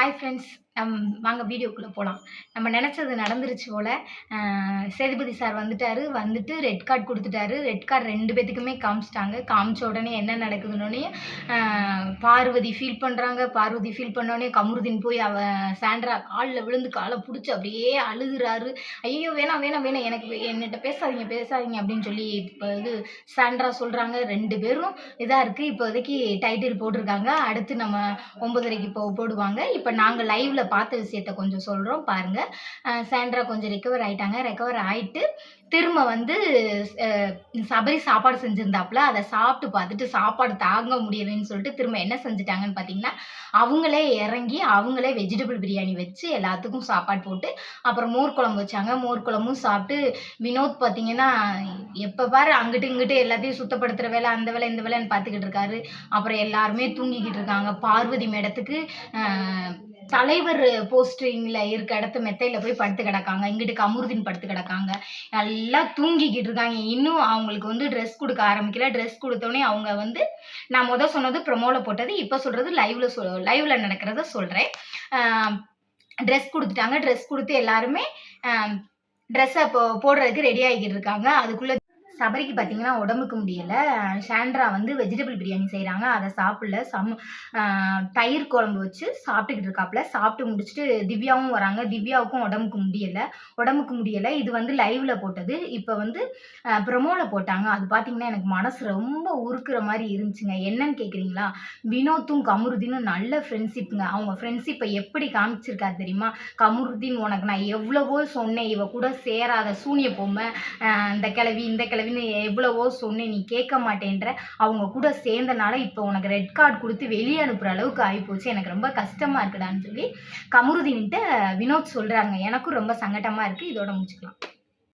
Hi friends நம் வாங்க வீடியோக்குள்ளே போகலாம் நம்ம நினச்சது நடந்துருச்சு போல் சேதுபதி சார் வந்துட்டாரு வந்துட்டு ரெட் கார்டு கொடுத்துட்டாரு. ரெட் கார்டு ரெண்டு பேத்துக்குமே காமிச்சிட்டாங்க. காமிச்ச உடனே என்ன நடக்குதுன்னொடனே பார்வதி ஃபீல் பண்ணுறாங்க பார்வதி ஃபீல் பண்ணோடனே கமருதீன் போய் அவ சாண்ட்ரா காலில் விழுந்து காலை பிடிச்சி அப்படியே அழுகுறாரு. ஐயோ வேணாம் வேணாம் வேணாம் எனக்கு என்னட்ட பேசாதீங்க பேசாதீங்க அப்படின்னு சொல்லி இப்போ இது சாண்ட்ரா சொல்கிறாங்க ரெண்டு பேரும் இதாக இருக்குது இப்போதைக்கு டைட்டில் போட்டிருக்காங்க. அடுத்து நம்ம ஒம்பதரைக்கு இப்போ போடுவாங்க. இப்போ நாங்கள் லைவில் பார்த்த விஷயத்த கொஞ்சம் சொல்கிறோம் பாருங்கள் சாண்ட்ரா கொஞ்சம் ரெக்கவர் ஆகிட்டாங்க ரெக்கவர் ஆகிட்டு திரும்ப வந்து சபரி சாப்பாடு செஞ்சுருந்தாப்புல அதை சாப்பிட்டு பார்த்துட்டு சாப்பாடு தாங்க முடியலைன்னு சொல்லிட்டு திரும்ப என்ன செஞ்சுட்டாங்கன்னு பார்த்தீங்கன்னா அவங்களே இறங்கி அவங்களே வெஜிடபிள் பிரியாணி வச்சு எல்லாத்துக்கும் சாப்பாடு போட்டு அப்புறம் மோர் குழம்பு வச்சாங்க. மோர் குழம்பும் சாப்பிட்டு வினோத் பார்த்தீங்கன்னா எப்போ பாரு அங்கிட்டு இங்கிட்டு எல்லாத்தையும் சுத்தப்படுத்துகிற வேலை அந்த வேலை இந்த வேலைன்னு பார்த்துக்கிட்டு இருக்காரு. அப்புறம் எல்லாருமே தூங்கிக்கிட்டு இருக்காங்க. பார்வதி மேடத்துக்கு தலைவர் போஸ்டிங்ல இருக்க இடத்து மெத்தையில போய் படுத்து கிடக்காங்க. இங்கிட்டு கமுருதீன் படுத்து கிடக்காங்க. எல்லாம் தூங்கிக்கிட்டு இருக்காங்க. இன்னும் அவங்களுக்கு வந்து ட்ரெஸ் கொடுக்க ஆரம்பிக்கல. ட்ரெஸ் கொடுத்தோடனே அவங்க வந்து நான் முத சொன்னது ப்ரொமோல போட்டது இப்போ சொல்றது லைவ்ல சொல் லைவ்ல நடக்கிறத சொல்றேன். ட்ரெஸ் கொடுத்துட்டாங்க. ட்ரெஸ் கொடுத்து எல்லாருமே ட்ரெஸ்ஸை போ போடுறதுக்கு ரெடி ஆகிக்கிட்டு இருக்காங்க. அதுக்குள்ளே சபரிக்கு பார்த்தீங்கன்னா உடம்புக்கு முடியலை. சாண்ட்ரா வந்து வெஜிடபிள் பிரியாணி செய்கிறாங்க அதை சாப்பிடல. சம் தயிர் குழம்பு வச்சு சாப்பிட்டுக்கிட்டு இருக்காப்புல. சாப்பிட்டு முடிச்சுட்டு திவ்யாவும் வராங்க. திவ்யாவுக்கும் உடம்புக்கு முடியலை. உடம்புக்கு முடியலை. இது வந்து லைவ்ல போட்டது. இப்போ வந்து ப்ரொமோவில் போட்டாங்க. அது பார்த்தீங்கன்னா எனக்கு மனசு ரொம்ப உருக்குற மாதிரி இருந்துச்சுங்க. என்னன்னு கேட்குறீங்களா வினோத்தும் கமருதீனும் நல்ல ஃப்ரெண்ட்ஷிப்புங்க அவங்க ஃப்ரெண்ட்ஷிப்பை எப்படி காமிச்சிருக்காரு தெரியுமா? கமருதீன் உனக்கு நான் எவ்வளவோ சொன்னேன். இவ கூட சேராத சூனிய பொம்மை இந்த கிழவி இந்த கிழவின்னு எவ்வளவோ சொன்னேன் நீ கேட்க மாட்டேன்ற. அவங்க கூட சேர்ந்தனால இப்போ உனக்கு ரெட் கார்டு கொடுத்து வெளியே அனுப்புகிற அளவுக்கு ஆகிப்போச்சு எனக்கு ரொம்ப கஷ்டமாக இருக்குடான்னு சொல்லி கமருதீன்கிட்ட வினோத் சொல்கிறாங்க எனக்கும் ரொம்ப சங்கடமா இருக்குது இதோட முடிச்சுக்கலாம்.